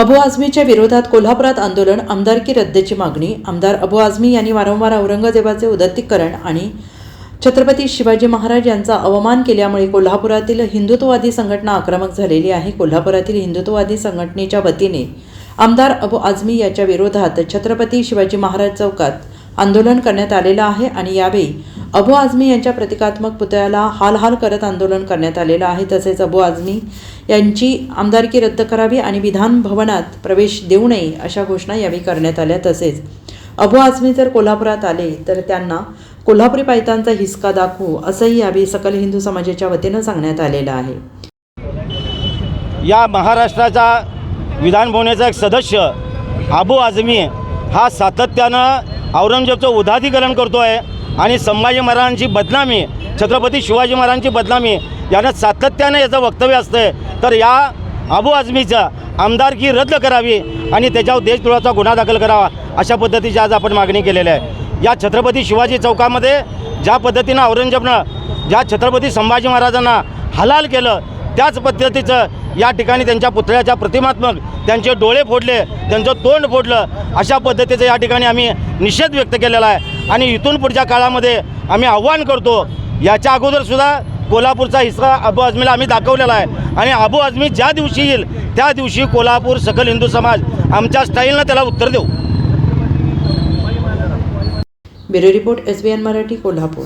अबू आझमीच्या विरोधात कोल्हापुरात आंदोलन आमदारकी रद्दची मागणी आमदार अबू आझमी यांनी वारंवार औरंगजेबाचे उदत्तीकरण आणि छत्रपती शिवाजी महाराज यांचा अवमान केल्यामुळे कोल्हापुरातील हिंदुत्ववादी संघटना आक्रमक झालेली आहे. कोल्हापुरातील हिंदुत्ववादी संघटनेच्या वतीने आमदार अबू आझमी याच्या विरोधात छत्रपती शिवाजी महाराज चौकात आंदोलन करण्यात आलेलं आहे आणि यावेळी अबू आझमी यांच्या प्रतिकात्मक पुतळ्याला हाल हाल करत आंदोलन करण्यात आलेलं आहे. तसेच अबू आझमी यांची आमदारकी रद्द करावी आणि विधान भवनात प्रवेश देऊ नये अशा घोषणा यावेळी करण्यात आल्या. तसेच अबू आझमी जर कोल्हापुरात आले तर त्यांना कोल्हापुरी पायतांचा हिसका दाखवू असंही यावेळी सकल हिंदू समाजाच्या वतीनं सांगण्यात आलेलं आहे. या महाराष्ट्राचा विधानभवनाचा एक सदस्य अबू आझमी हा सातत्यानं औरंगजेबचं उदाधिकरण करतो आहे आणि संभाजी महाराजांची बदनामी छत्रपती शिवाजी महाराजांची बदनामी यानं सातत्यानं याचं वक्तव्य असतं तर या अबू आझमीचा आमदारकी रद्द करावी आणि त्याच्यावर देशद्रोहाचा गुन्हा दाखल करावा अशा पद्धतीची आज आपण मागणी केलेली आहे. या छत्रपती शिवाजी चौकामध्ये ज्या पद्धतीनं औरंगजेबनं ज्या छत्रपती संभाजी महाराजांना हलाल केलं त्याच पद्धतीचं या ठिकाणी त्यांच्या पुतळ्याच्या प्रतिमात्मक त्यांचे डोळे फोडले त्यांचं तोंड फोडलं अशा पद्धतीचं या ठिकाणी आम्ही निषेध व्यक्त केलेला आहे. आणि इथून पुढच्या काळामध्ये आम्ही आव्हान करतो याच्या अगोदरसुद्धा कोल्हापूरचा हिस्सा अबू आझमीला आम्ही दाखवलेला आहे. आणि अबू आझमी ज्या दिवशी येईल त्या दिवशी कोल्हापूर सकल हिंदू समाज आमच्या स्टाईलनं त्याला उत्तर देऊ. Bureau report S B N Marathi Kolhapur.